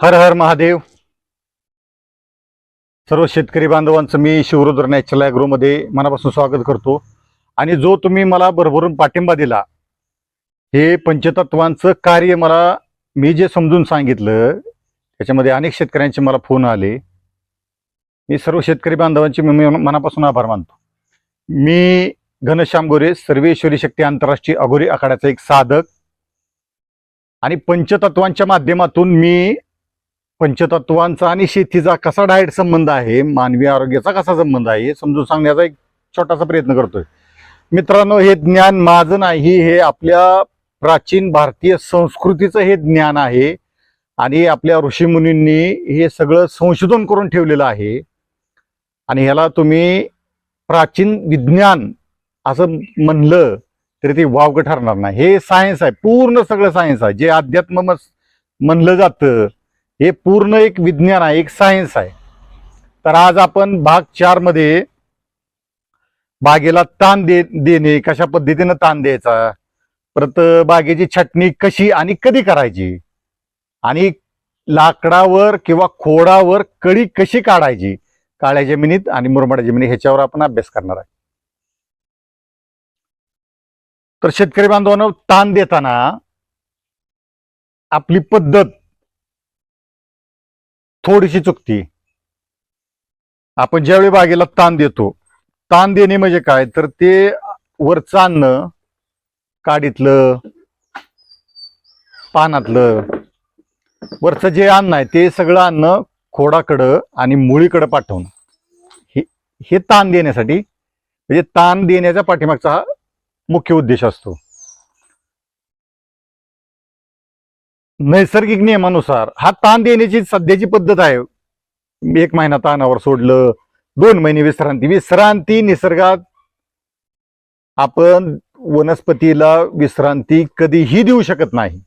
हर हर महादेव. सर्व शेतकरी बांधवांचं मी शिवरुद्र नॅचरल ॲग्रोमध्ये मनापासून स्वागत करतो. आणि जो तुम्ही मला भरभरून पाठिंबा दिला हे पंचतत्वांचं कार्य मला मी जे समजून सांगितलं त्याच्यामध्ये अनेक शेतकऱ्यांचे मला फोन आले. मी सर्व शेतकरी बांधवांचे मी मनापासून आभार मानतो. मी घनश्याम गोरे सर्वेश्वरी शक्ती आंतरराष्ट्रीय अघोरी आखाड्याचा एक साधक. आणि पंचतत्वांच्या माध्यमातून मी पंचतत्वांचा आणि शेतीचा कसा डायट संबंध आहे मानवी आरोग्याचा कसा संबंध आहे हे समजून सांगण्याचा एक छोटासा प्रयत्न करतोय. मित्रांनो हे ज्ञान माझं नाही हे आपल्या प्राचीन भारतीय संस्कृतीचं हे ज्ञान आहे आणि आपल्या ऋषीमुनींनी हे सगळं संशोधन करून ठेवलेलं आहे. आणि ह्याला तुम्ही प्राचीन विज्ञान असं म्हणलं तरी ते वावगं ठरणार नाही. हे सायन्स आहे पूर्ण सगळं सायन्स आहे. जे अध्यात्म म्हणलं जातं हे पूर्ण एक विज्ञान आहे एक सायन्स आहे. तर आज आपण भाग चारमध्ये बागेला ताण दे देणे कशा पद्धतीनं ताण द्यायचा परत बागेची छटणी कशी आणि कधी करायची आणि लाकडावर किंवा खोडावर कळी कशी काढायची काळ्या जमिनीत आणि मुरमाड जमिनीत ह्याच्यावर आपण अभ्यास करणार आहे. तर शेतकरी बांधवांना ताण देताना आपली पद्धत थोडीशी चुकती. आपण ज्यावेळी बागेला ताण देतो ताण देणे म्हणजे काय? तर ते वरचं अन्न काडीतलं पानातलं वरचं जे अन्न आहे ते सगळं अन्न खोडाकडं आणि मुळीकडं पाठवणं. हे हे ताण देण्यासाठी म्हणजे ताण देण्याच्या पाठीमागचा हा मुख्य उद्देश असतो. नैसर्गिक नियमानुसार हा ताण देण्याची सध्याची पद्धत आहे. एक महिना ताणावर सोडलं दोन महिने विश्रांती विश्रांती निसर्गात आपण वनस्पतीला विश्रांती कधीही देऊ शकत नाही.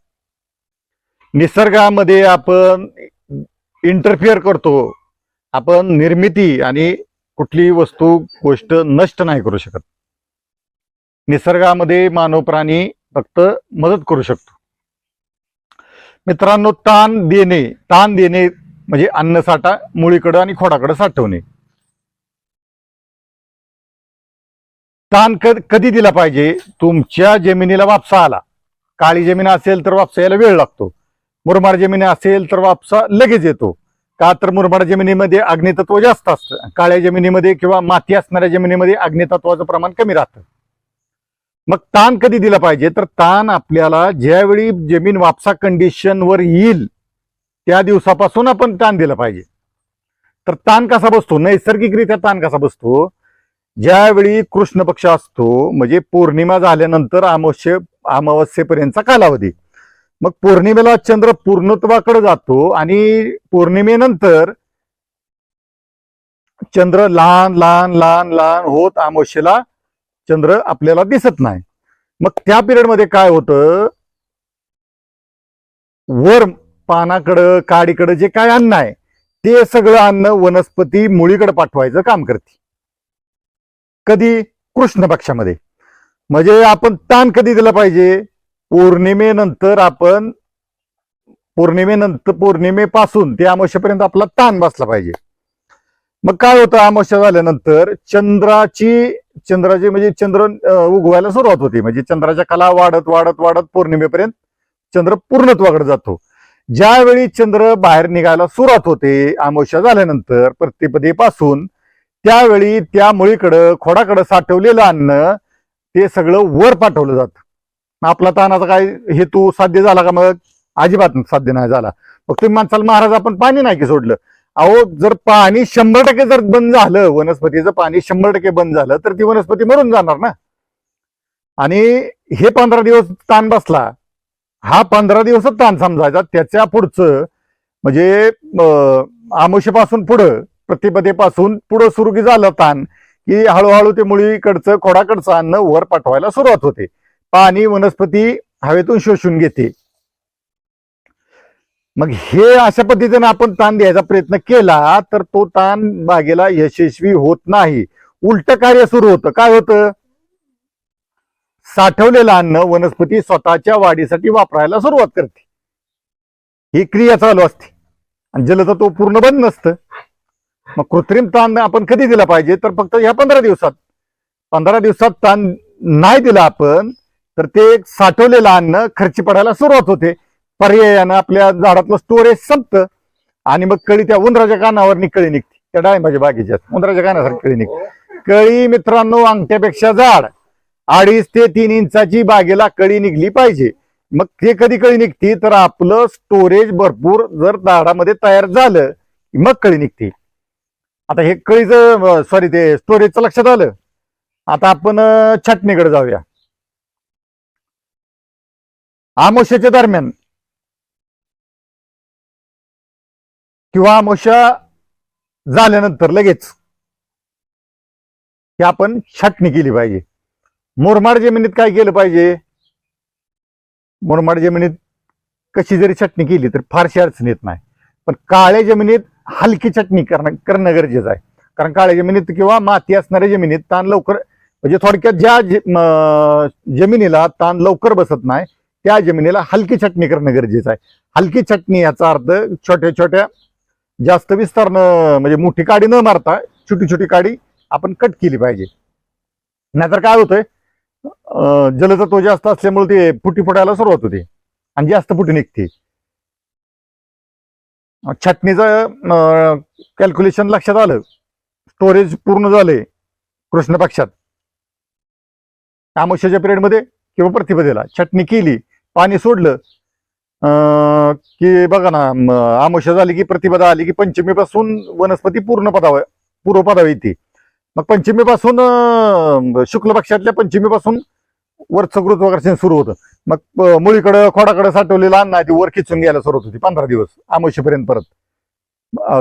निसर्गामध्ये आपण इंटरफिअर करतो. आपण निर्मिती आणि कुठलीही वस्तू गोष्ट नष्ट नाही करू शकत. निसर्गामध्ये मानव प्राणी फक्त मदत करू शकतो. मित्रांनो ताण देणे ताण देणे म्हणजे अन्नसाठा मुळीकडं आणि खोडाकडं साठवणे. ताण कधी दिला पाहिजे? तुमच्या जमिनीला वापसा आला. काळी जमीन असेल तर वापसा यायला वेळ लागतो. मुरमाड जमीन असेल तर वापसा लगेच येतो. का तर मुरमाड जमिनीमध्ये अग्नितत्व जास्त असतं. काळ्या जमिनीमध्ये किंवा माती असणाऱ्या जमिनीमध्ये अग्नितत्वाचं प्रमाण कमी राहतं. मग ताण कधी दिला पाहिजे? तर ताण आपल्याला ज्यावेळी जमीन वापसा कंडिशनवर येईल त्या दिवसापासून आपण ताण दिला पाहिजे. तर ताण कसा बसतो? नैसर्गिकरित्या ताण कसा बसतो? ज्यावेळी कृष्ण पक्ष असतो म्हणजे पौर्णिमा झाल्यानंतर अमावस्ये अमावस्येपर्यंतचा कालावधी. मग पौर्णिमेला चंद्र पूर्णत्वाकडे जातो आणि पौर्णिमेनंतर चंद्र लहान लहान लहान लहान होत अमावस्येला चंद्र आपल्याला दिसत नाही. मग त्या पिरियडमध्ये काय होतं? वर पानाकडं काडीकडं जे काय अन्न आहे ते सगळं अन्न वनस्पती मुळीकडे पाठवायचं काम करते. कधी? कृष्ण पक्षामध्ये. म्हणजे आपण ताण कधी दिला पाहिजे? पौर्णिमेनंतर आपण पौर्णिमेनंतर पौर्णिमेपासून ते अमावश्यापर्यंत आपला ताण बसला पाहिजे. मग काय होतं अमावस्या झाल्यानंतर चंद्राची चंद्राची म्हणजे चंद्र उगवायला सुरुवात होती. म्हणजे चंद्राच्या कला वाढत वाढत वाढत पौर्णिमेपर्यंत चंद्र पूर्णत्वाकडे जातो. ज्यावेळी चंद्र बाहेर निघायला सुरुवात होते अमावस्या झाल्यानंतर प्रतिपदेपासून त्यावेळी त्या मुळीकडं खोडाकडं साठवलेलं अन्न ते सगळं वर पाठवलं जातं. आपला तानाचा काय हेतू साध्य झाला का मग? अजिबात साध्य नाही झाला. मग तुम्ही माणसाला महाराज आपण पाणी नाही की सोडलं. अहो जर पाणी शंभर टक्के जर बंद झालं वनस्पतीचं पाणी शंभर टक्के बंद झालं तर ती वनस्पती मरून जाणार ना. आणि हे पंधरा दिवस ताण बसला हा पंधरा दिवसच ताण समजायचा. त्याच्या पुढचं म्हणजे अं, पुढं प्रतिपदेपासून पुढं सुरू की झालं ताण की हळूहळू ते मुळीकडचं खोडाकडचं अन्न वर पाठवायला सुरुवात होते. पाणी वनस्पती हवेतून शोषून घेते. मग हे अशा पद्धतीने आपण ताण द्यायचा प्रयत्न केला तर तो ताण बागेला यशस्वी होत नाही. उलट कार्य सुरू होतं. काय होतं? साठवलेलं अन्न वनस्पती स्वतःच्या वाढीसाठी वापरायला सुरुवात करते. ही क्रिया चालू असते. आणि जलतत्व पूर्ण बंद नसतं. मग कृत्रिम ताण आपण कधी दिला पाहिजे? तर फक्त ह्या पंधरा दिवसात. पंधरा दिवसात ताण नाही दिला आपण तर ते साठवलेलं अन्न खर्ची पडायला सुरुवात होते. पर्यायानं आपल्या झाडातलं स्टोरेज संपतं आणि मग कळी त्या उंदराच्या कानावर कळी निघते. त्या डाळिंबाच्या बागेच्या उंदराच्या कानासारखी कळी निघते. कळी मित्रांनो अंगठ्यापेक्षा जाड. अडीच ते तीन इंचाची बागेला कळी निघली पाहिजे. मग ते कधी कळी निघते? तर आपलं स्टोरेज भरपूर जर झाडामध्ये तयार झालं मग कळी निघते. आता हे कळीचं सॉरी ते स्टोरेजचं लक्षात आलं? आता आपण अं, छाटणीकडे जाऊया. आमोशाच्या दरम्यान. किंवा आमोशा झाल्यानंतर लगेच की आपण छाटणी केली पाहिजे. मुरमाड जमिनीत काय केलं पाहिजे? मुरमाड जमिनीत कशी जरी छाटणी केली तर फारशी अडचण येत नाही. पण काळ्या जमिनीत हलकी छटणी करणं करणं गरजेचं आहे. कारण काळ्या जमिनीत किंवा माती असणाऱ्या जमिनीत ताण लवकर म्हणजे थोडक्यात ज्या जमिनीला ताण लवकर बसत नाही त्या जमिनीला हलकी छाटणी करणं गरजेचं आहे. हलकी छटणी याचा अर्थ छोट्या छोट्या जास्त विस्तार न म्हणजे मोठी काडी न मारता छोटी छोटी काडी आपण कट केली पाहिजे. नाहीतर काय होतंय जलतत्व जास्त असल्यामुळे ते फुटी फुटायला सुरुवात होते आणि जास्त फुटी निघते. अं, छाटणीचं कॅल्क्युलेशन लक्षात आलं स्टोरेज पूर्ण झाले कृष्ण पक्षात. आमोशाच्या पिरियडमध्ये किंवा प्रतिपदेला छटणी केली पाणी सोडलं की बघा ना आमोशा झाली की प्रतिपदा आली की पंचमीपासून वनस्पती पूर्ण पदावर पूर्वपदावी ती येते. मग पंचमीपासून शुक्ल पक्षातल्या पंचमीपासून वरचं गुरुत्वाकर्षण सुरू होतं. मग मुळीकडं खोडाकडं साठवलेलं अन्न आहे ती वर खिचून घ्यायला सुरुवात होती पंधरा दिवस आमोशेपर्यंत परत.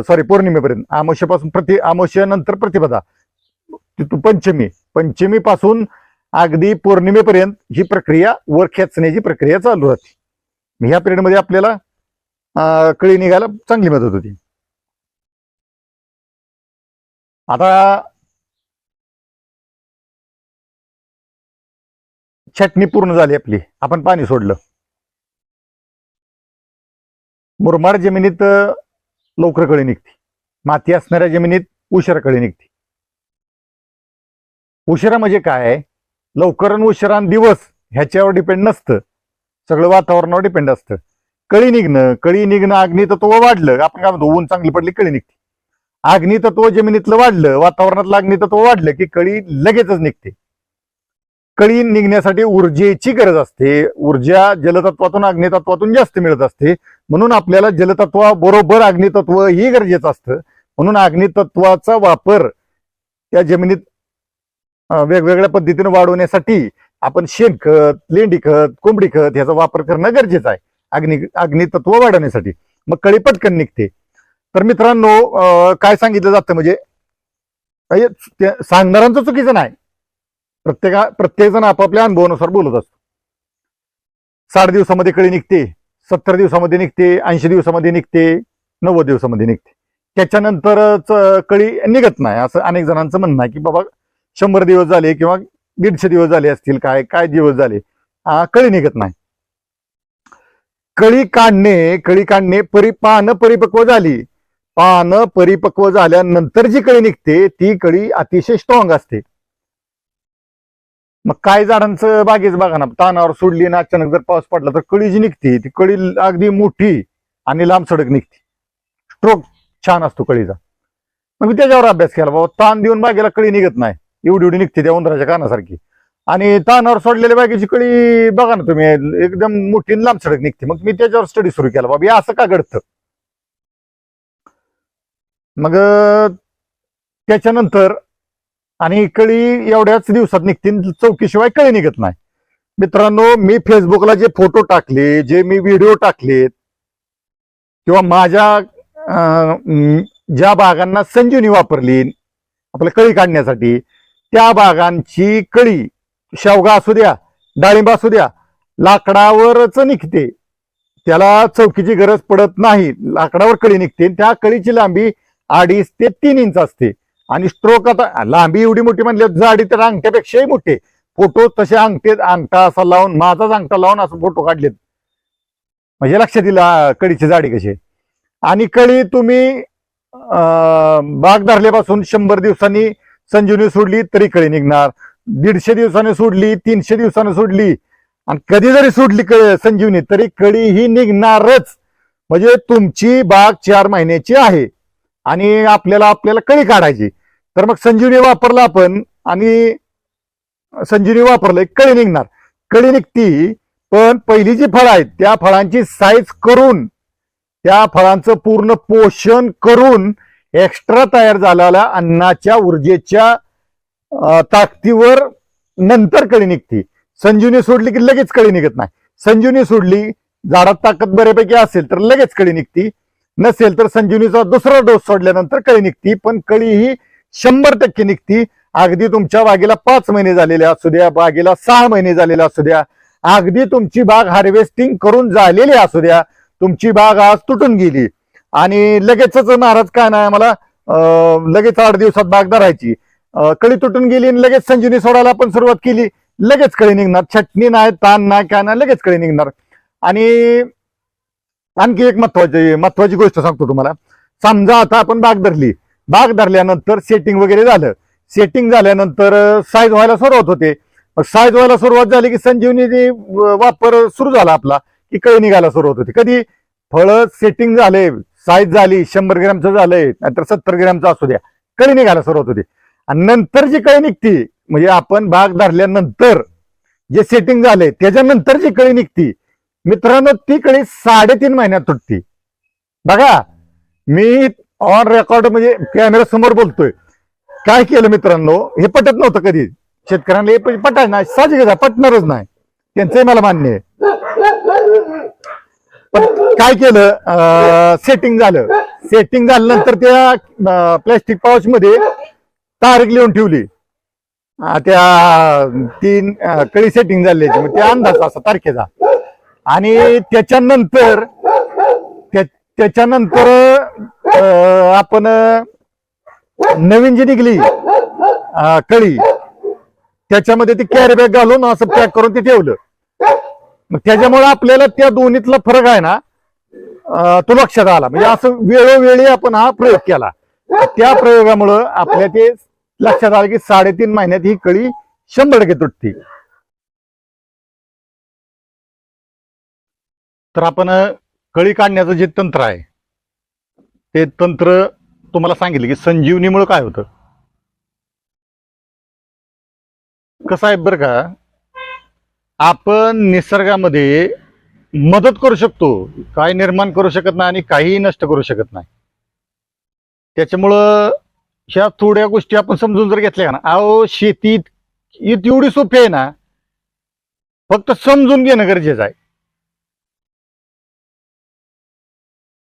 सॉरी पौर्णिमेपर्यंत. आमोशेपासून प्रति आमोशेनंतर प्रतिपदा तिथून पंचमी. पंचमीपासून अगदी पौर्णिमेपर्यंत ही प्रक्रिया वर खेचण्याची प्रक्रिया चालू राहते. ह्या पिरियडमध्ये आपल्याला कळी निघायला चांगली मदत होती. आता छटणी पूर्ण झाली आपली. आपण पाणी सोडलं. मुरमाड जमिनीत लवकर कळी निघते. माती असणाऱ्या जमिनीत उशिरा कळी निघते. उशिरा म्हणजे काय? लवकर आणि उशिरा आणि दिवस ह्याच्यावर डिपेंड नसतं. सगळं वातावरणावर डिपेंड असतं. कळी निघणं कळी निघणं अग्नितत्व वाढलं आपण काय म्हणतो ऊन चांगली पडली कळी निघते. अग्नितत्व जमिनीतलं वाढलं वातावरणातलं अग्नितत्व वाढलं की कळी लगेचच निघते. कळी निघण्यासाठी ऊर्जेची गरज असते. ऊर्जा जलतत्वातून अग्नितत्वातून जास्त मिळत असते. म्हणून आपल्याला जलतत्वाबरोबर अग्नितत्व ही गरजेचं असतं. म्हणून अग्नितत्वाचा वापर त्या जमिनीत वेगवेगळ्या पद्धतीने वाढवण्यासाठी आपण शेणखत लेंडी खत कोंबडी खत ह्याचा वापर करणं गरजेचं आहे. अग्नि अग्नितत्व वाढवण्यासाठी. मग कळी पटकन निघते. तर मित्रांनो काय सांगितलं जातं म्हणजे सांगणाऱ्यांचं चुकीचं नाही. प्रत्येका प्रत्येकजण आपापल्या अनुभवानुसार बोलत असतो. साठ दिवसामध्ये कळी निघते सत्तर दिवसामध्ये निघते ऐंशी दिवसामध्ये निघते नव्वद दिवसामध्ये निघते. त्याच्यानंतरच कळी निघत नाही. असं अनेक जणांचं म्हणणं आहे की बाबा शंभर दिवस झाले किंवा दीडशे दिवस झाले असतील काय काय दिवस झाले? कळी निघत नाही. कळी काढणे कळी काढणे परि पानं परिपक्व झाली. पानं परिपक्व झाल्यानंतर जी कळी निघते ती कळी अतिशय स्ट्रॉंग असते. मग काय झाडांचं बागेच बघा ना तानावर सोडली ना अचानक जर पाऊस पडला तर कळी जी निघते ती कळी अगदी मोठी आणि लांब सडक निघते. स्ट्रोक छान असतो कळीचा. मग त्याच्यावर अभ्यास केला बाबा ताण देऊन बागेला कळी निघत नाही. एवढी एवढी निघते त्या उंदराच्या कानासारखी. आणि तानावर सोडलेल्या बागेची कळी बघा ना तुम्ही एकदम मोठी लांब सडक निघते. मग मी त्याच्यावर स्टडी सुरू केला. बाबा असं का घडतं? मग त्याच्यानंतर आणि कळी एवढ्याच दिवसात निघते चौकीशिवाय कळी निघत नाही. मित्रांनो मी फेसबुकला जे फोटो टाकले जे मी व्हिडिओ टाकलेत किंवा माझ्या ज्या बागांना संजीवनी वापरली आपल्या कळी काढण्यासाठी त्या बागांची कळी शेवगा असू द्या डाळिंब असू द्या लाकडावरच निघते. त्याला चौकीची गरज पडत नाही. लाकडावर कळी निघते त्या कळीची लांबी अडीच ते तीन इंच असते. आणि स्ट्रोक आता लांबी एवढी मोठी म्हणली जाडी तर अंगठ्यापेक्षाही मोठे फोटो तसे अंगठे अंगठा असा लावून माझाच अंगठा लावून असं फोटो काढलेत. म्हणजे लक्षात येईल कडीची कळीची जाडी कशी आहे. आणि कळी तुम्ही अं, बाग धरल्यापासून शंभर दिवसांनी संजीवनी सोडली तरी कळी निघणार. दीडशे दिवसाने सोडली तीनशे दिवसाने सोडली. आणि कधी जरी सोडली संजीवनी तरी कळी ही निघणारच. म्हणजे तुमची बाग चार महिन्याची आहे. आणि आपल्याला आपल्याला कळी काढायची. तर मग संजीवनी वापरला आपण आणि संजीवनी वापरलं कळी निघणार. कळी निघती पण पहिली जी फळं आहेत त्या फळांची साईज करून त्या फळांचं पूर्ण पोषण करून एक्स्ट्रा तयार झालेल्या अन्नाच्या ऊर्जेच्या ताकदीवर नंतर कळी निघते. संजीवनी सोडली की लगेच कळी निघत नाही. संजीवनी सोडली झाडात ताकद बऱ्यापैकी असेल तर लगेच कळी निघती. नसेल तर संजीवनीचा दुसरा डोस सोडल्यानंतर कळी निघती पण कळी ही शंभर टक्के निघती. अगदी तुमच्या बागेला पाच महिने झालेले असू द्या बागेला सहा महिने झालेले असू द्या अगदी तुमची बाग हार्वेस्टिंग करून झालेली असू द्या तुमची बाग आज तुटून गेली. आणि लगेचच महाराज काय नाही मला लगेच आठ दिवसात बाग धरायची. कळी तुटून गेली आणि लगेच संजीवनी सोडायला आपण सुरुवात केली. लगेच कळी निघणार. छटणी नाही ताण नाही काय नाही लगेच कळी निघणार. आणि आणखी एक महत्वाची महत्वाची गोष्ट सांगतो तुम्हाला. समजा आता आपण बाग धरली. बाग धरल्यानंतर सेटिंग वगैरे झालं. सेटिंग झाल्यानंतर साईज व्हायला सुरुवात होते. साईज व्हायला सुरुवात झाली की संजीवनी वापर सुरू झाला आपला की कळी निघायला सुरुवात होते. कधी? फळ सेटिंग झाले. साईज झाली शंभर ग्रॅमचं झालंय नाहीतर सत्तर ग्रॅमचं असू द्या. कळी निघायला सुरुवात होते. आणि नंतर जी कळी निघती म्हणजे आपण भाग धरल्यानंतर जे सेटिंग झाले त्याच्यानंतर जी कळी निघती मित्रांनो ती कळी साडेतीन महिन्यात तुटती. बघा मी ऑन रेकॉर्ड म्हणजे कॅमेरा समोर बोलतोय. काय केलं मित्रांनो? हे पटत नव्हतं कधी. शेतकऱ्यांना हे पटायला नाही साहजिकच पटणारच नाही. त्यांचंही मला मान्य आहे. पण काय केलं? सेटिंग झालं. सेटिंग झाल्यानंतर त्या प्लॅस्टिक पाऊच मध्ये तारीख लिहून ठेवली. त्या तीन कळी सेटिंग झाली मग त्या अंदाज असा तारखेचा. आणि त्याच्यानंतर त्याच्यानंतर आपण नवीन जी निघली कळी त्याच्यामध्ये ती कॅरी बॅग घालून असं पॅक करून ते ठेवलं. मग त्याच्यामुळे आपल्याला त्या दोन्हीतला फरक आहे ना तो लक्षात आला. म्हणजे असं वेळोवेळी आपण हा प्रयोग केला. त्या प्रयोगामुळं आपल्या ते लक्षात आलं की साडेतीन महिन्यात ही कळी शंभर टक्के तुटती. तर आपण कळी काढण्याचं जे तंत्र आहे ते तंत्र तुम्हाला सांगितलं की संजीवनीमुळे काय होतं? कसं आहे बरं का? आपण निसर्गामध्ये मदत करू शकतो. काय निर्माण करू शकत नाही आणि काहीही नष्ट करू शकत नाही. त्याच्यामुळं ह्या थोड्या गोष्टी आपण समजून जर घेतल्या ना अहो शेतीत इत एवढी सोपी आहे ना फक्त समजून घेणं गरजेचं आहे.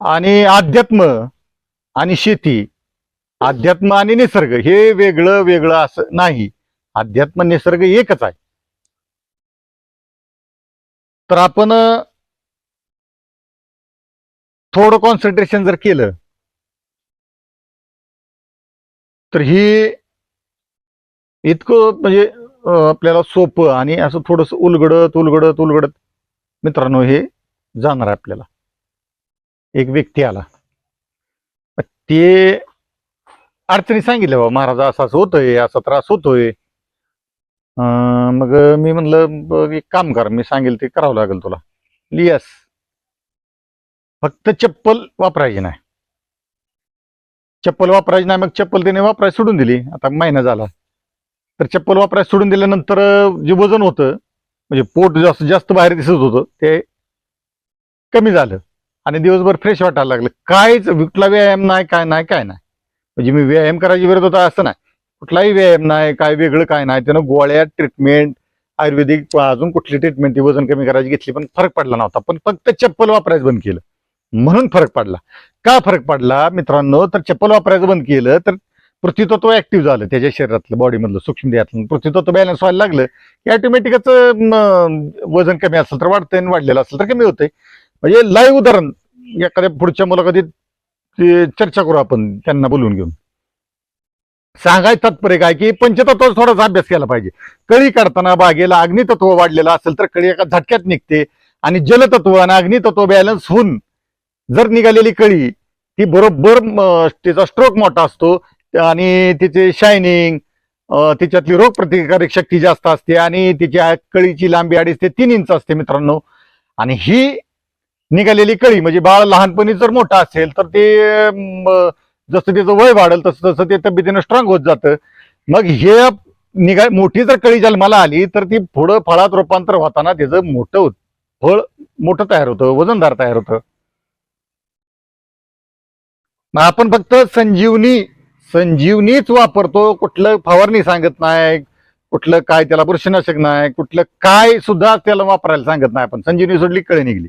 आणि अध्यात्म आणि शेती अध्यात्म आणि निसर्ग हे वेगळं वेगळं असं नाही. अध्यात्म निसर्ग एकच आहे. तर आपण थोडं कॉन्सन्ट्रेशन जर केलं तर ही इतकं म्हणजे आपल्याला सोपं आणि असं थोडस उलगडत उलगडत उलगडत मित्रांनो हे जाणार आहे आपल्याला. एक व्यक्ती आला. ते अडचणी सांगितल्या बाबा महाराज असं असं होतोय असा त्रास होतोय. मग मी म्हणलं बघ एक काम कर. मी सांगेल ते करावं लागेल तुला. लियस फक्त चप्पल वापरायची नाही. चप्पल वापरायची नाही मग चप्पल त्याने वापरायला सोडून दिली. आता महिना झाला. तर चप्पल वापरायला सोडून दिल्यानंतर जे वजन होतं म्हणजे पोट जास्त जास्त बाहेर दिसत होतं ते कमी झालं. आणि दिवसभर फ्रेश वाटायला लागलं. काहीच विकला व्यायाम नाही काय नाही काय नाही. म्हणजे मी व्यायाम करायची गरज होता असं नाही. कुठलाही व्यायाम नाही काय वेगळं काय नाही. त्यानं गोळ्या ट्रीटमेंट आयुर्वेदिक अजून कुठली ट्रीटमेंट ती वजन कमी करायची घेतली पण फरक पडला नव्हता. पण फक्त चप्पल वापरायचं बंद केलं. म्हणून फरक पडला. का फरक पडला मित्रांनो? तर चप्पल वापरायचं बंद केलं तर पृथ्वीतत्व ऍक्टिव्ह झालं त्याच्या शरीरातलं बॉडीमधलं सूक्ष्म देहातलं. पृथ्वीतत्व बॅलन्स व्हायला लागलं की ऑटोमॅटिकच वजन कमी असेल तर वाढतंय आणि वाढलेलं असेल तर कमी होतंय. म्हणजे लाईव्ह उदाहरण एखाद्या पुढच्या मुलाखतीत चर्चा करू आपण त्यांना बोलवून घेऊन. सांगायचं तात्पर्य काय की पंचतत्वाचा थोडासा अभ्यास केला पाहिजे. कळी काढताना बागेला अग्नितत्व वाढलेलं असेल तर कळी एका झटक्यात निघते आणि जलतत्व आणि अग्नितत्व बॅलन्स होऊन जर निघालेली कळी ती बरोबर तिचा स्ट्रोक मोठा असतो आणि तिचे शायनिंग तिच्यातली रोगप्रतिकारक शक्ती जास्त असते आणि तिच्या कळीची लांबी अडीच ते तीन इंच असते मित्रांनो. आणि ही निघालेली कळी म्हणजे बाळ लहानपणी जर मोठा असेल तर ते जसं त्याचं वय वाढेल तसं तसं ते तब्येतीनं स्ट्रॉंग होत जातं. मग हे निघाय मोठी जर कळी जन्माला आली तर ती पुढं फळात रूपांतर होताना त्याचं मोठं फळ मोठं तयार होतं वजनदार तयार होतं. मग आपण फक्त संजीवनी संजीवनीच वापरतो. कुठलं फवारणी सांगत नाही कुठलं काय त्याला बुरशीनाशक नाही कुठलं काय सुद्धा त्याला वापरायला सांगत नाही आपण. संजीवनी सोडली कळी निघली.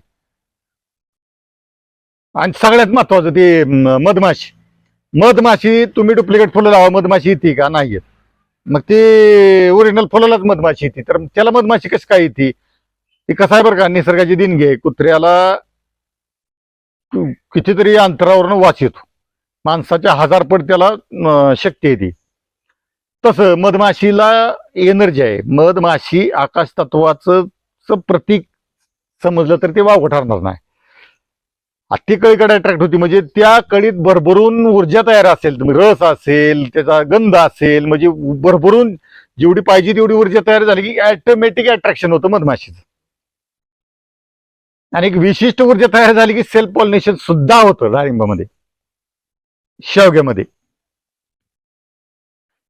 आणि सगळ्यात महत्वाचं ते मधमाशी. मधमाशी तुम्ही डुप्लिकेट फुलं लावा मधमाशी येते का? नाही येत. मग ते ओरिजिनल फुलालाच मधमाशी येते. तर त्याला मधमाशी कशी काय येते? ती कसं आहे बरं का? निसर्गाची देणगी आहे. कुत्र्याला कितीतरी अंतरावरनं वाच येतो. माणसाच्या हजार पट त्याला शक्ती येते तसं मधमाशीला एनर्जी आहे. मधमाशी आकाश तत्वाचं प्रतीक समजलं तर ते वावगं ठरणार नाही. ती कळीकडे अट्रॅक्ट होती. म्हणजे त्या कळीत भरभरून ऊर्जा तयार असेल. रस असेल त्याचा गंध असेल म्हणजे भरभरून जेवढी पाहिजे तेवढी ऊर्जा तयार झाली की ऑटोमॅटिक अट्रॅक्शन होतं मधमाशीचं. आणि एक विशिष्ट ऊर्जा तयार झाली की सेल्फ पॉलिनेशन सुद्धा होतं डाळिंबामध्ये शेवग्यामध्ये.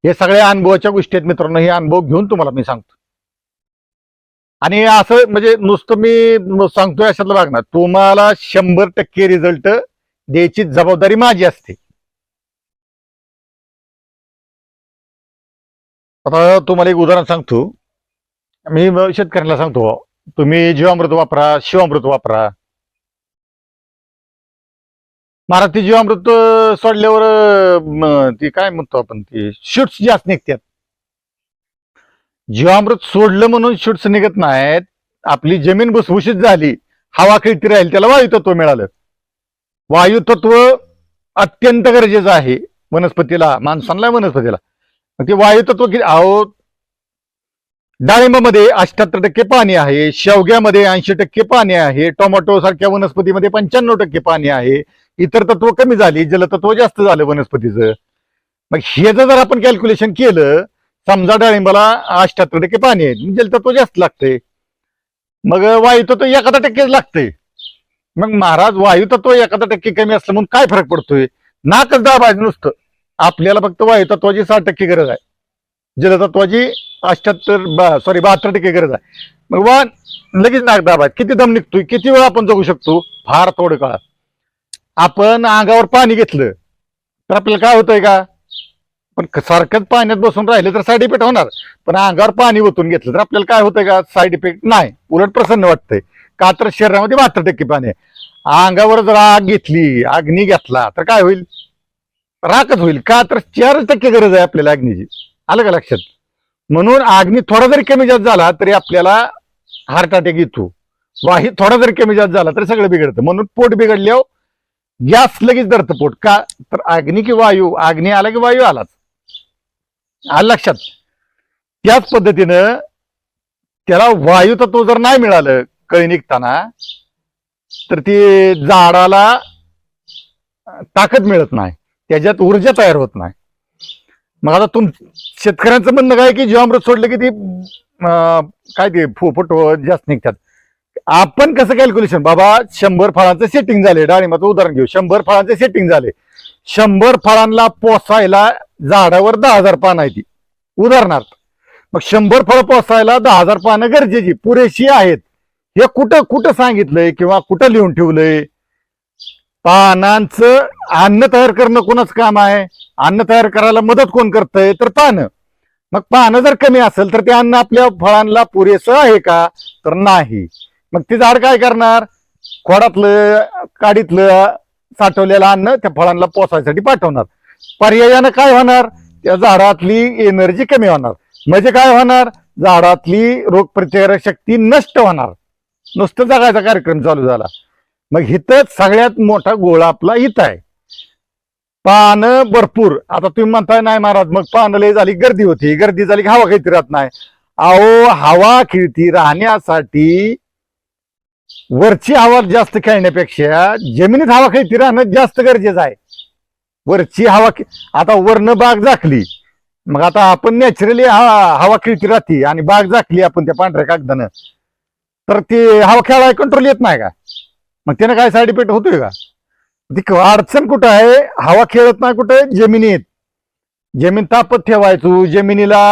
हे सगळ्या अनुभवाच्या गोष्टी आहेत मित्रांनो. हे अनुभव घेऊन तुम्हाला मी सांगतो. आणि असं म्हणजे नुसतं मी सांगतोय अशातलं ना तुम्हाला शंभर टक्के रिझल्ट द्यायची जबाबदारी माझी असते. आता तुम्हाला एक उदाहरण सांगतो. मी शेतकऱ्यांना सांगतो तुम्ही जीवामृत वापरा शिवामृत वापरा. महाराज ती जीवामृत सोडल्यावर ती काय म्हणतो आपण ती शूट्स जास्त निघतात. जीवामृत सोडलं म्हणून शूट्स निघत नाहीत. आपली जमीन भुसभुशीत झाली. हवा खेळती राहील त्याला वायुतत्व मिळालं. वायुतत्व अत्यंत गरजेचं आहे वनस्पतीला माणसांना वनस्पतीला. ते वायुतत्व किती अहो डाळिंबामध्ये अठ्याहत्तर टक्के पाणी आहे शेवग्यामध्ये ऐंशी टक्के पाणी आहे टोमॅटो सारख्या वनस्पतीमध्ये पंच्याण्णव टक्के पाणी आहे. इतर तत्व कमी झाली जलतत्व जास्त झालं वनस्पतीचं. मग हे जर आपण कॅल्क्युलेशन केलं समजा डाळिंबाला अठ्याहत्तर टक्के पाणी आहे. म्हणजे जलतत्व जास्त लागतंय. मग वायू तत्व एखादा टक्केच लागतंय. मग महाराज वायू तत्व एखादा टक्के कमी असलं म्हणून काय फरक पडतोय? नाकच दाबायचं नुसतं. आपल्याला फक्त वायू तत्वाची साठ टक्के गरज आहे. जलतत्वाची अठ्याहत्तर सॉरी बहात्तर टक्के गरज आहे. मग वा लगेच नाक दाबायचं किती दम निघतोय? किती वेळ आपण जगू शकतो? फार थोडं काळ. आपण अंगावर पाणी घेतलं तर आपल्याला काय होतंय का? पण सारखंच पाण्यात बसून राहिलं तर साईड इफेक्ट होणार. पण अंगावर पाणी ओतून घेतलं तर आपल्याला काय होतंय का? साईड इफेक्ट नाही. उलट प्रसन्न वाटतंय. का तर शरीरामध्ये बहात्तर टक्के पाणी आहे. अंगावर जर आग घेतली अग्नी घेतला तर काय होईल? राखच होईल. का तर चार टक्के गरज आहे आपल्याला अग्नीची. आलं का लक्षात? म्हणून अग्नी थोडा जरी कमी जास्त झाला तरी आपल्याला हार्ट अटॅक येतो. वाही थोडा जरी कमी जास्त झाला तरी सगळं बिघडतं. म्हणून पोट बिघडल्यावर गॅस लगेच धरतं पोट. का तर अग्नी की वायू अग्नी आला की वायू आलाच. आलं लक्षात. त्याच पद्धतीनं त्याला वायू तत्व जर नाही मिळालं कळी निघताना तर ती झाडाला ताकद मिळत नाही. त्याच्यात ऊर्जा तयार होत नाही. मग आता तुम शेतकऱ्यांचं म्हणणं काय की जीवामृत सोडलं की ती काय ते फुफट जास्त निघतात. आपण कसं कॅल्क्युलेशन बाबा शंभर फळांचं सेटिंग झाले डाळिंबाचं उदाहरण घेऊ. शंभर फळांचे सेटिंग झाले शंभर फळांना पोसायला झाडावर दहा हजार पानं आहे ती. उदाहरणार्थ मग शंभर फळं पोसायला दहा हजार पानं गरजेची पुरेशी आहेत. हे कुठं कुठं सांगितलंय किंवा कुठं लिहून ठेवलंय? पानांचं अन्न तयार करणं कोणाचं काम आहे? अन्न तयार करायला मदत कोण करतंय? तर पानं. मग पानं जर कमी असेल तर ते अन्न आपल्या फळांना पुरेसं आहे का? तर नाही. मग ते झाड काय करणार? खोडातलं काडीतलं साठवलेलं अन्न त्या फळांना पोसायसाठी पाठवणार. पर्यायानं काय होणार? त्या झाडातली एनर्जी कमी होणार. म्हणजे काय होणार? झाडातली रोगप्रतिकारक शक्ती नष्ट होणार. नुसतं जगायचा कार्यक्रम चालू झाला. मग इथं सगळ्यात मोठा गोळा आपला हित आहे. पानं भरपूर. आता तुम्ही म्हणताय नाही महाराज मग पानं लय झाली गर्दी होती. गर्दी झाली की हवा काहीतरी राहत नाही. अहो हवा खिळती राहण्यासाठी वरची हवा जास्त खेळण्यापेक्षा जमिनीत हवा खेळती राहणं जास्त गरजेचं आहे. वरची हवा आता वरनं बाग झाकली. मग आता आपण नॅचरली हवा खेळती राहते आणि बाग झाकली आपण त्या पांढऱ्या कागदानं. तर ती हवा खेळायला कंट्रोल येत नाही का? मग त्यानं काय साईड इफेक्ट होतोय का? ती अडचण कुठं आहे? हवा खेळत नाही कुठं? जमिनीत. जमीन तापत ठेवायचो जमिनीला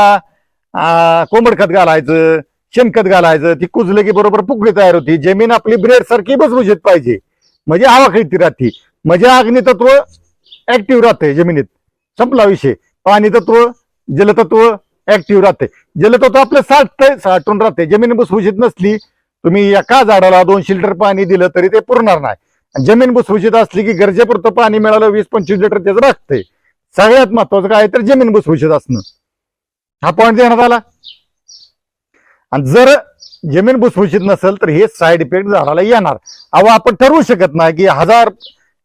कोंबडखत कोंबड खत घालायचं. शेणखत घालायचं ती कुजलं की बरोबर पुकळी तयार होती. जमीन आपली ब्रेड सारखी बसबुजीत पाहिजे. म्हणजे हवा खेळती राहते. म्हणजे अग्नितत्व ऍक्टिव्ह राहते जमिनीत. संपला विषय. पाणी तत्व जलतत्व ऍक्टिव्ह राहते जलतत्व आपलं साठतंय साठून राहते जमीन भुसभुशीत नसली तुम्ही एका झाडाला दोनशे लिटर पाणी दिलं तरी ते पुरणार नाही. जमीन भुसभुशीत असली की गरजेपुरतं पाणी मिळालं वीस पंचवीस लिटर त्याचं राखतंय. सगळ्यात महत्वाचं काय तर जमीन भुसभुशीत असणं. हा पॉईंट देण्यात आला. आणि जर जमीन भुसभुशीत नसेल तर हे साईड इफेक्ट झाडाला येणार. अहो आपण ठरवू शकत नाही की हजार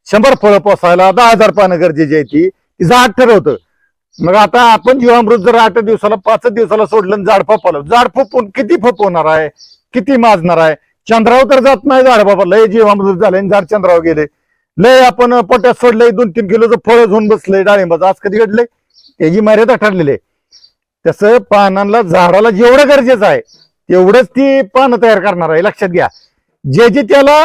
शंभर फळं पोसायला दहा हजार पानं गरजेची आहे ती. ती झाड ठरवतं. मग आता आपण जीवामृत जर आठ दिवसाला पाच दिवसाला सोडलं आणि झाड फपवलं झाड फपवून किती फपवणार आहे? किती माजणार आहे? चंद्रावर तर जात नाही झाड बाबा लय जीवामृत झाले झाड चंद्रावर गेले. लय आपण पोट्यात सोडलंय दोन तीन किलोचं फळ घेऊन बसलंय डाळिंबाचं. आज कधी घडलंय? त्याची मर्यादा ठरलेली आहे. तसं पानांना झाडाला जेवढं गरजेचं आहे तेवढंच ती पानं तयार करणार आहे. लक्षात घ्या. जे जे त्याला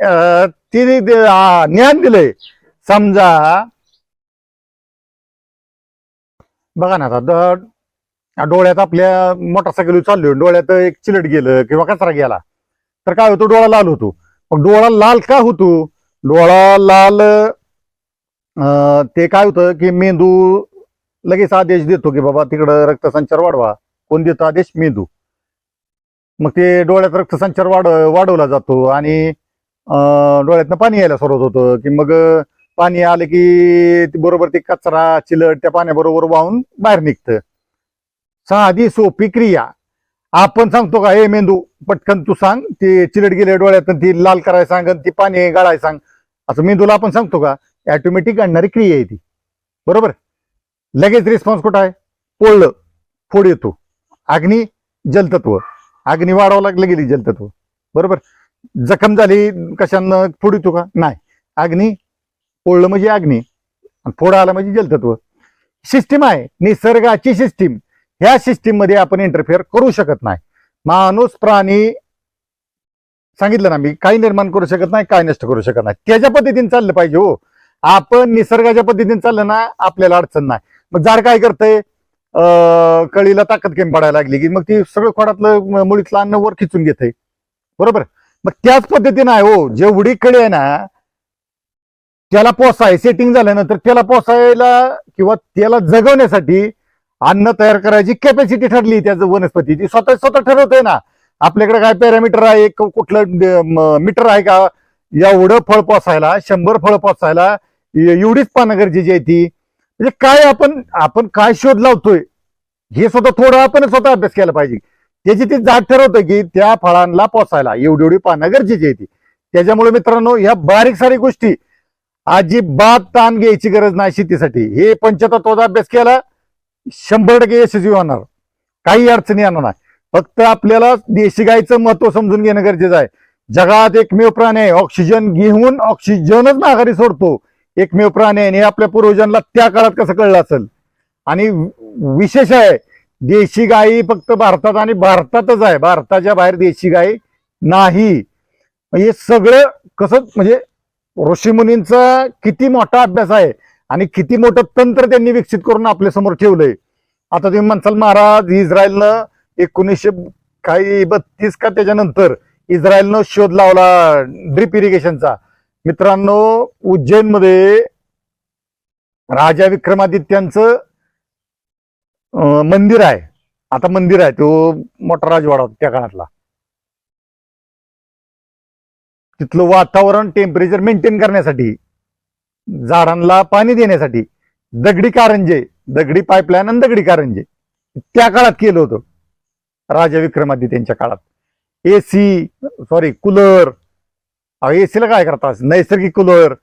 अं, ती ज्ञान दिलंय समजा बघा ना आता डोळ्यात आपल्या मोटरसायकल चाललो डोळ्यात एक चिलट गेलं किंवा कचरा गेला. तर काय होतो? डोळा लाल होतो. मग डोळा लाल का होतो? डोळा लाल ते काय होतं की मेंदू लगेच आदेश देतो की बाबा तिकडं रक्तसंचार वाढवा. कोण देतो आदेश? मेंदू मग ते डोळ्यात रक्तसंचार वाढ वाढवला जातो आणि डोळ्यातनं पाणी यायला सुरुवात होतं की मग पाणी आलं की बरोबर ते कचरा चिलट त्या पाण्याबरोबर वाहून बाहेर निघतं. साधी सोपी क्रिया. आपण सांगतो का हे मेंदू पटकन तू सांग ते चिलट गेले डोळ्यातनं ती लाल करायला सांग आणि ती पाणी गाळायला सांग. असं मेंदूला आपण सांगतो का ऑटोमॅटिक आणणारी क्रिया आहे ती. बरोबर? लगेच रिस्पॉन्स कुठं आहे? पोळलं. फोड येतो. अग्नी जलतत्व. अग्नी वाढावं लागलं गेली जलतत्व. बरोबर? जखम झाली कशानं फोड येतो का? नाही. अग्नी पोळलं म्हणजे अग्नी. फोड आला म्हणजे जलतत्व. सिस्टीम आहे. निसर्गाची सिस्टीम ह्या सिस्टीममध्ये आपण इंटरफेअर करू शकत नाही. माणूस प्राणी सांगितलं ना मी काही निर्माण करू शकत नाही काय नष्ट करू शकत नाही. त्याच्या पद्धतीने चाललं पाहिजे हो. आपण निसर्गाच्या पद्धतीने चाललं ना आपल्याला अडचण नाही. मग झाड काय करतंय? कळीला ताकद कमी पडायला लागली की मग ती सगळं खोडातलं मुळीतलं अन्न वर खिचून घेतंय बरोबर? मग त्याच पद्धतीनं आहे हो जेवढी कळी आहे ना त्याला पोसाय सेटिंग झाल्यानंतर त्याला पोसायला किंवा त्याला जगवण्यासाठी अन्न तयार करायची कॅपॅसिटी ठरली त्याचं वनस्पती. ती स्वतः स्वतः ठरवते ना. आपल्याकडे काय पॅरामीटर आहे कुठलं मीटर आहे का? एवढं फळ पोसायला शंभर फळ पोसायला एवढीच पानं गरजेची आहे ती. म्हणजे काय आपण आपण काय शोध लावतोय हे सुद्धा थोडं आपण स्वतः अभ्यास केला पाहिजे. त्याची ती जात ठरवतं की त्या फळांना पोसायला एवढी एवढी पानं गरजेची आहे ती. त्याच्यामुळे मित्रांनो ह्या बारीक सारी गोष्टी अजिबात ताण घ्यायची गरज नाही शेतीसाठी. हे पंचतत्वाचा अभ्यास केला शंभर टक्के यशस्वी होणार. काही अडचणी येणार नाही. फक्त आपल्याला देशी गायचं महत्त्व समजून घेणं गरजेचं आहे. जगात एकमेव प्राणी आहे. ऑक्सिजन घेऊन ऑक्सिजनच माघारी सोडतो. एकमेव प्राणी आहे आणि हे आपल्या पूर्वजांना त्या काळात कसं कळलं असेल? आणि विशेष आहे देशी गायी फक्त भारतात आणि भारतातच आहे. भारताच्या बाहेर देशी गाय नाही. हे सगळं कसं म्हणजे ऋषीमुनींचा किती मोठा अभ्यास आहे आणि किती मोठं तंत्र त्यांनी विकसित करून आपल्यासमोर ठेवलंय. आता तुम्ही म्हणसाल महाराज इस्रायलनं एकोणीसशे काही बत्तीस का त्याच्यानंतर इस्रायलनं शोध लावला ड्रिप इरिगेशनचा मित्रांनो उज्जैनमध्ये राजा विक्रमादित्यांचं मंदिर आहे. आता मंदिर आहे. तो मोठा राजवाडा होता त्या काळातला. तिथलं वातावरण टेम्परेचर मेंटेन करण्यासाठी झाडांना पाणी देण्यासाठी दगडी कारंजे दगडी पाईपलाईन आणि दगडी कारंजे त्या काळात केलं होतं. राजा विक्रमादित्यांच्या काळात. एसी सॉरी कूलर एसीला काय करतात नैसर्गिक कूलर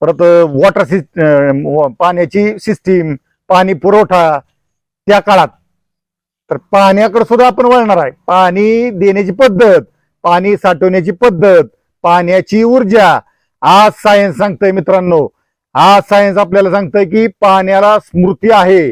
परत वॉटर सिस्टम पाण्याची सिस्टीम पाणी पुरवठा त्या काळात. तर पाण्याकडे सुद्धा आपण वळणार आहे. पाणी देण्याची पद्धत पाणी साठवण्याची पद्धत पाण्याची ऊर्जा. आज सायन्स सांगतंय मित्रांनो. आज सायन्स आपल्याला सांगतंय की पाण्याला स्मृती आहे.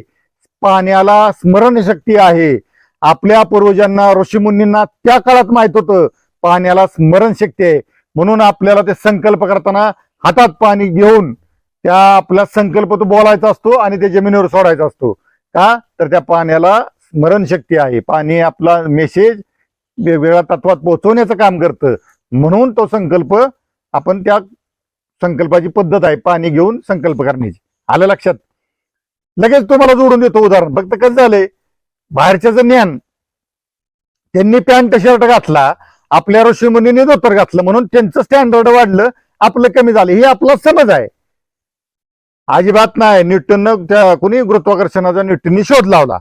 पाण्याला स्मरणशक्ती आहे. आपल्या पूर्वजांना ऋषीमुनींना त्या काळात माहीत होतं. पाण्याला स्मरणशक्ती आहे. म्हणून आपल्याला ते संकल्प करताना हातात पाणी घेऊन त्या आपला संकल्प तो बोलायचा असतो आणि ते जमिनीवर सोडायचा असतो. का? तर त्या पाण्याला स्मरणशक्ती आहे. पाणी आपला मेसेज वेगवेगळ्या तत्वात पोहोचवण्याचं काम करतं. म्हणून तो संकल्प आपण त्या संकल्पाची पद्धत आहे. पाणी घेऊन संकल्प करण्याची. आलं लक्षात? लगेच तुम्हाला जोडून देतो उदाहरण. फक्त कसं झालंय? बाहेरच्याच ज्ञान. त्यांनी पॅन्ट शर्ट घातला. आपल्या ऋषीमुनीने धोतर घातलं म्हणून त्यांचं स्टँडर्ड वाढलं आपलं कमी झालं. ही आपला समज आहे. अजिबात नाही. न्यूटन कुणी गुरुत्वाकर्षणाचा न्यूटननी शोध लावला.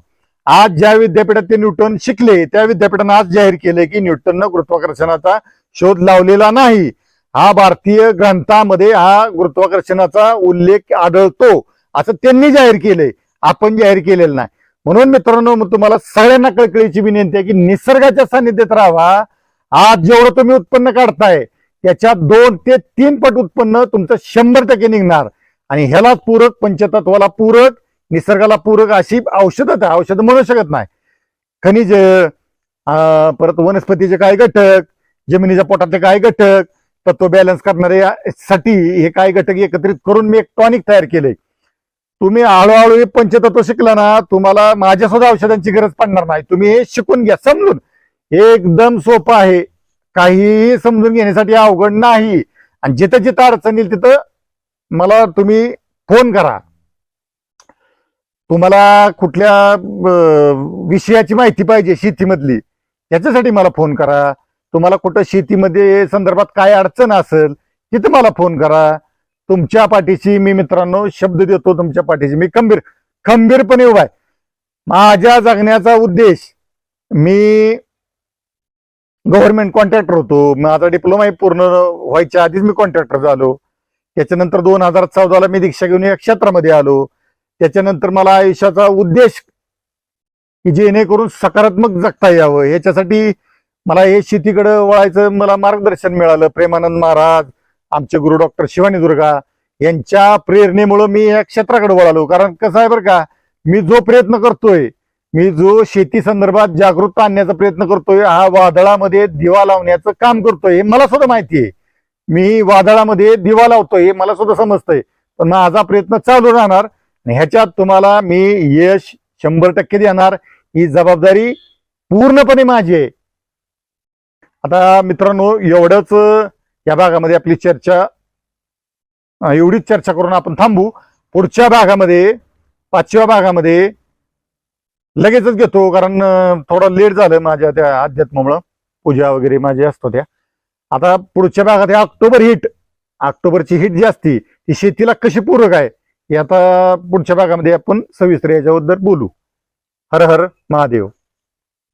आज ज्या विद्यापीठात ते न्यूटन शिकले त्या विद्यापीठानं आज जाहीर केले की न्यूटननं गुरुत्वाकर्षणाचा शोध लावलेला नाही. हा भारतीय ग्रंथामध्ये हा गुरुत्वाकर्षणाचा उल्लेख आढळतो. असं त्यांनी जाहीर केलंय. आपण जाहीर केलेलं नाही. म्हणून मित्रांनो मग तुम्हाला सगळ्यांना कळकळीची विनंती आहे की निसर्गाच्या सानिध्यात राहावा आज जेवढं तुम्ही उत्पन्न काढताय त्याच्यात दोन ते तीन पट उत्पन्न तुमचं शंभर टक्के निघणार. आणि ह्यालाच पूरक पंचतत्वाला पूरक निसर्गाला पूरक अशी औषधं आहे औषधं म्हणू शकत नाही. खनिज अं, परत वनस्पतीचे काय घटक जमिनीच्या पोटातले काय घटक तत्व बॅलन्स करणारे साठी हे काय घटक एकत्रित करून मी एक टॉनिक तयार केले तुम्ही हळूहळू हे पंचतत्व शिकला ना तुम्हाला माझ्या सुद्धा औषधांची गरज पडणार नाही. तुम्ही हे शिकून घ्या समजून. एकदम सोपं आहे. काहीही समजून घेण्यासाठी अवघड नाही. आणि जिथं जिथं अडचण येईल तिथं मला तुम्ही फोन करा. तुम्हाला कुठल्या विषयाची माहिती पाहिजे शेतीमधली त्याच्यासाठी मला फोन करा. तुम्हाला कुठं शेतीमध्ये संदर्भात काय अडचण असेल तिथं मला फोन करा. तुमच्या पाठीशी मी मित्रांनो शब्द देतो तुमच्या पाठीशी मी खंबीर खंबीरपणे उभा आहे. माझ्या जगण्याचा उद्देश मी गव्हर्नमेंट कॉन्ट्रॅक्टर होतो. माझा डिप्लोमा पूर्ण व्हायच्या आधीच मी कॉन्ट्रॅक्टर झालो. त्याच्यानंतर दोन हजार चौदाला मी दीक्षा घेऊन या क्षेत्रामध्ये आलो. त्याच्यानंतर मला आयुष्याचा उद्देश की जेणेकरून सकारात्मक जगता यावं. याच्यासाठी मला हे शेतीकडे वळायचं मला मार्गदर्शन मिळालं. प्रेमानंद महाराज आमचे गुरु डॉक्टर शिवानी दुर्गा यांच्या प्रेरणेमुळं मी या क्षेत्राकडे वळालो. कारण कसं आहे बरं का मी जो प्रयत्न करतोय मी जो शेती संदर्भात जागरूकता आणण्याचा प्रयत्न करतोय हा वादळामध्ये दिवा लावण्याचं काम करतोय मला सुद्धा माहिती आहे. मी वादळामध्ये दिवा लावतोय हे मला सुद्धा समजतंय. पण माझा प्रयत्न चालू राहणार ह्याच्यात तुम्हाला मी यश शंभर टक्के देणार. ही जबाबदारी पूर्णपणे माझी आहे. आता मित्रांनो एवढंच या भागामध्ये आपली चर्चा एवढीच चर्चा करून आपण थांबू. पुढच्या भागामध्ये पाचव्या भागामध्ये लगेचच घेतो कारण थोडं लेट झालं माझ्या त्या अध्यात्मामुळं. पूजा वगैरे माझ्या असतो त्या. आता पुढच्या भागात ऑक्टोबर हिट ऑक्टोबरची हिट जी असती ती शेतीला कशी पूरक आहे हे आता पुढच्या भागामध्ये आपण सविस्तर याच्याबद्दल बोलू. हर हर महादेव.